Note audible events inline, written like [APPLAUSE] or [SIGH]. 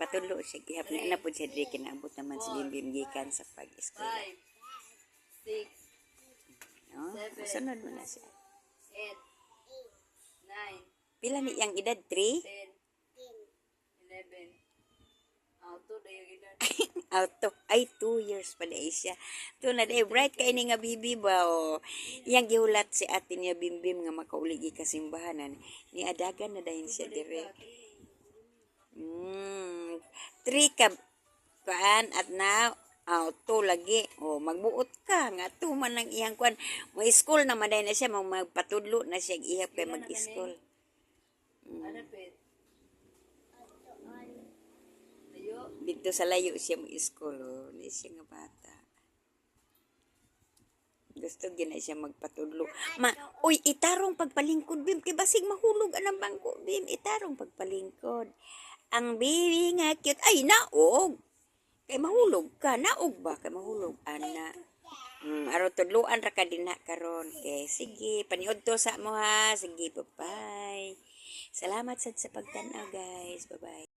patulo siya gihap na na pud siya diri kinaabot naman si Bimbim gikan sa pag-eskwela. Five, six, No? Seven. Sunod mo na siya. eight, nine, Pila ni iyang edad? 3? ten, eleven. Auto na yung edad. [LAUGHS] Auto. Ay, 2 years pa na siya. To na day, bright kay ni nga bibi ba o. Iyang gihulat si ate niya Bimbim nga makauligi kasimbahanan. Ni adagan na dahin siya dire. Mm, 3 ka kuan at na auto lagi. O, magbuot ka nga to man ang iyang kuan. Mo school na maday na siya, mag magpatudlo na siya ihap kay mag-school. Ano pet? Dito sa layo siya mo school, oh. Ni siya nga bata. Gusto gina siya magpatudlo. Ma, uy, itarong pagpalingkod, Bim. Kay basig mahulog anang bangko, Bim. Itarong pagpalingkod. Ang baby nga cute. Ay, naog. Kay mahulog ka. Naog ba? Kay mahulog. Ana. Hmm, aro tudluan ra ka din na karon. Kay sige, paniod to sa mo ha. Sige, bye-bye. Salamat sad sa pagtanaw, guys. Bye-bye.